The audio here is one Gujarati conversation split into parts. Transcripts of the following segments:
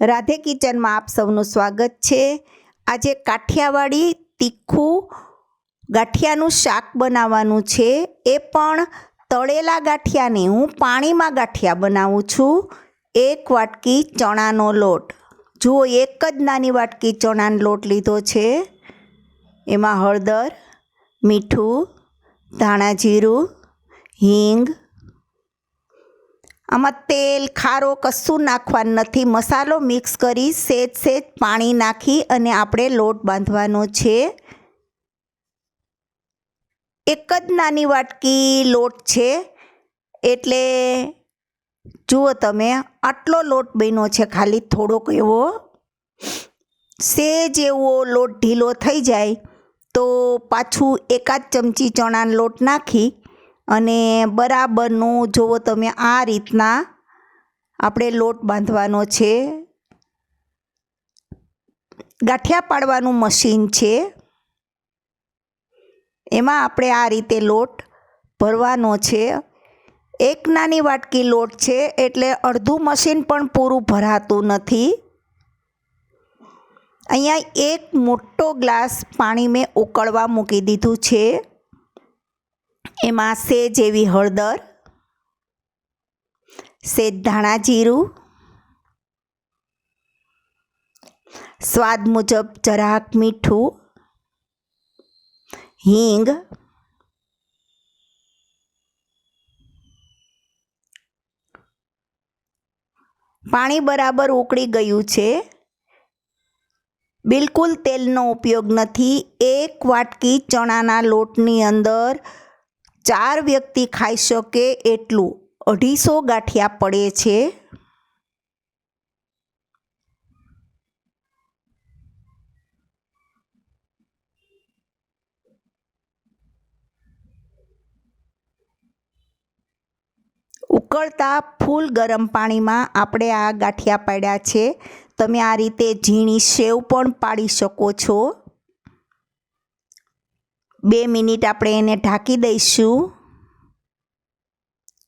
રાધે કિચનમાં આપ સૌનું સ્વાગત છે. આજે કાઠિયાવાડી તીખું ગાંઠિયાનું શાક બનાવવાનું છે. એ પણ તળેલા ગાંઠિયાને હું પાણીમાં ગાંઠિયા બનાવું છું. એક વાટકી ચણાનો લોટ. જુઓ, એક જ નાની વાટકી ચણાનો લોટ લીધો છે. એમાં હળદર, મીઠું, ધાણા જીરું, હિંગ આમાં તેલ, ખારો કશું નાખવાનું નથી. મસાલો મિક્સ કરી સેજ સેજ પાણી નાખી અને આપણે લોટ બાંધવાનો છે. એક જ નાની વાટકી લોટ છે. એટલે જુઓ તમે, આટલો લોટ બન્યો છે ખાલી થોડોક એવો. સેજ એવો લોટ ઢીલો થઈ જાય તો પાછું એકાદ ચમચી ચણાનો લોટ નાખી અને બરાબરનું જુઓ તમે આ રીતના આપણે લોટ બાંધવાનો છે. ગાંઠિયા પાડવાનું મશીન છે. એમાં આપણે આ રીતે લોટ ભરવાનો છે. એક નાની વાટકી લોટ છે એટલે અડધું મશીન પણ પૂરું ભરાતું નથી. અહીંયા એક મોટો ગ્લાસ પાણી મેં ઉકળવા મૂકી દીધું છે. એમાં સેજ એવી હળદર સેજ ધાણા જીરું, સ્વાદ મુજબ જરાક મીઠું, હિંગ, પાણી બરાબર ઉકળી ગયું છે. બિલકુલ તેલનો ઉપયોગ નથી. એક વાટકી ચણાના લોટની અંદર ચાર વ્યક્તિ ખાઈ શકે એટલું અઢીસો ગાંઠિયા પડે છે. ઉકળતા ફૂલ ગરમ પાણીમાં આપણે આ ગાંઠિયા પાડ્યા છે. તમે આ રીતે ઝીણી સેવ પણ પાડી શકો છો. બે મિનિટ આપણે એને ઢાંકી દઈશું.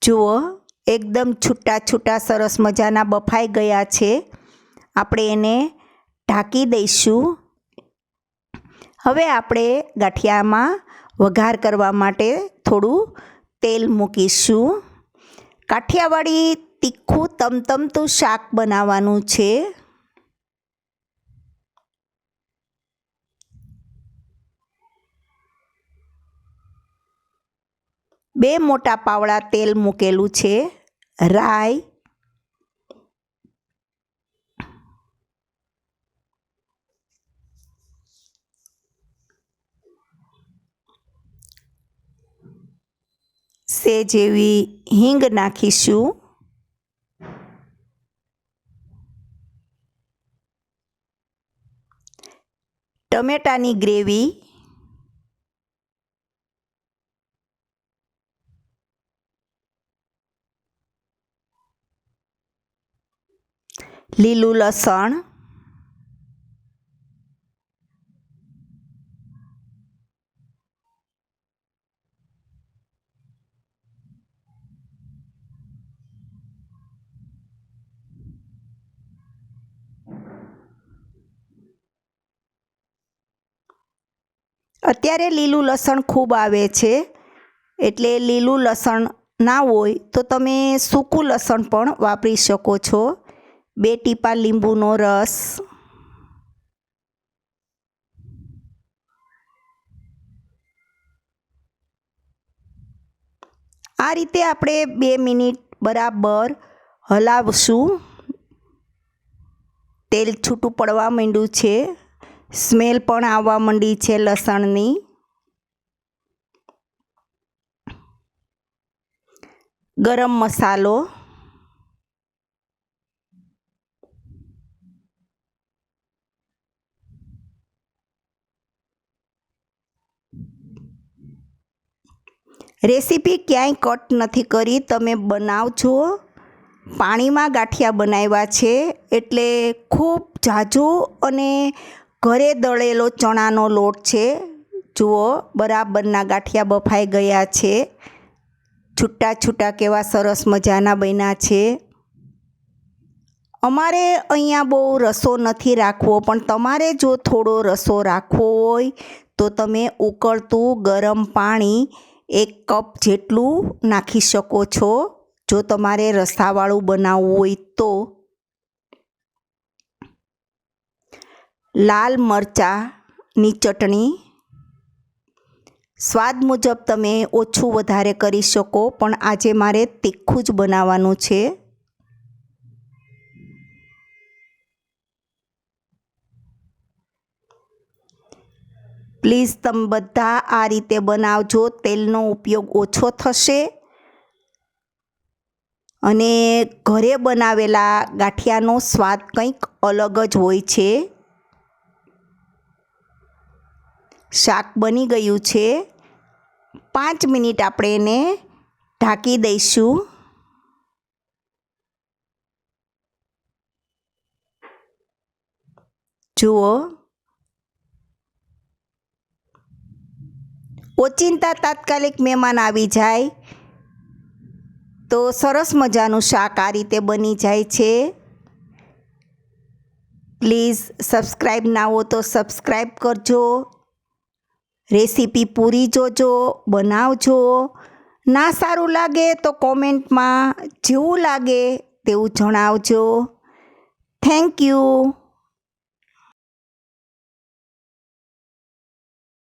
જુઓ, એકદમ છૂટા છૂટા સરસ મજાના બફાઈ ગયા છે. આપણે એને ઢાંકી દઈશું. હવે આપણે ગાંઠિયામાં વઘાર કરવા માટે થોડું તેલ મૂકીશું. કાઠિયાવાડી તીખું, તમતમતું શાક બનાવવાનું છે. બે મોટા પાવડા તેલ મૂકેલું છે રાઈ સે જેવી હિંગ નાખીશું. ટમેટાની ગ્રેવી લીલું લસણ અત્યારે લીલું લસણ ખૂબ આવે છે. એટલે લીલું લસણ ના હોય તો તમે સૂકું લસણ પણ વાપરી શકો છો. બે ટીપા લીંબુનો રસ. આ રીતે આપણે બે મિનિટ બરાબર હલાવશું. તેલ છૂટું પડવા માંડ્યું છે. સ્મેલ પણ આવવા માંડી છે લસણની. ગરમ મસાલો. રેસીપી ક્યાંય કટ નથી કરી. તમે બનાવજો. પાણીમાં ગાંઠિયા બનાવ્યા છે. એટલે ખૂબ ઝાઝો અને ઘરે દળેલો ચણાનો લોટ છે. જુઓ, બરાબરના ગાંઠિયા બફાઈ ગયા છે. છૂટા છૂટા કેવા સરસ મજાના બન્યા છે. અમારે અહીંયા બહુ રસો નથી રાખવો, પણ તમારે જો થોડો રસો રાખવો હોય, તો તમે ઉકળતું ગરમ પાણી એક કપ જેટલું નાખી શકો છો. જો તમારે રસાવાળું બનાવવું હોય તો. લાલ મરચાંની ચટણી. સ્વાદ મુજબ તમે ઓછું વધારે કરી શકો, પણ આજે મારે તીખું જ બનાવવાનું છે. પ્લીઝ તમે બધા આ રીતે બનાવજો, તેલનો ઉપયોગ ઓછો થશે. અને ઘરે બનાવેલા ગાંઠિયાનો સ્વાદ કંઈક અલગ જ હોય છે. શાક બની ગયું છે. પાંચ મિનિટ આપણે એને ઢાંકી દઈશું. જુઓ. ઓચિંતા તાત્કાલિક મહેમાન આવી જાય તો સરસ મજાનું શાક આ રીતે બની જાય છે. પ્લીઝ સબસ્ક્રાઈબ ના હો તો સબસ્ક્રાઈબ કરજો. રેસીપી પૂરી જોજો, બનાવજો. ના સારું લાગે તો કોમેન્ટમાં જેવું લાગે તેવું જણાવજો. Thank you.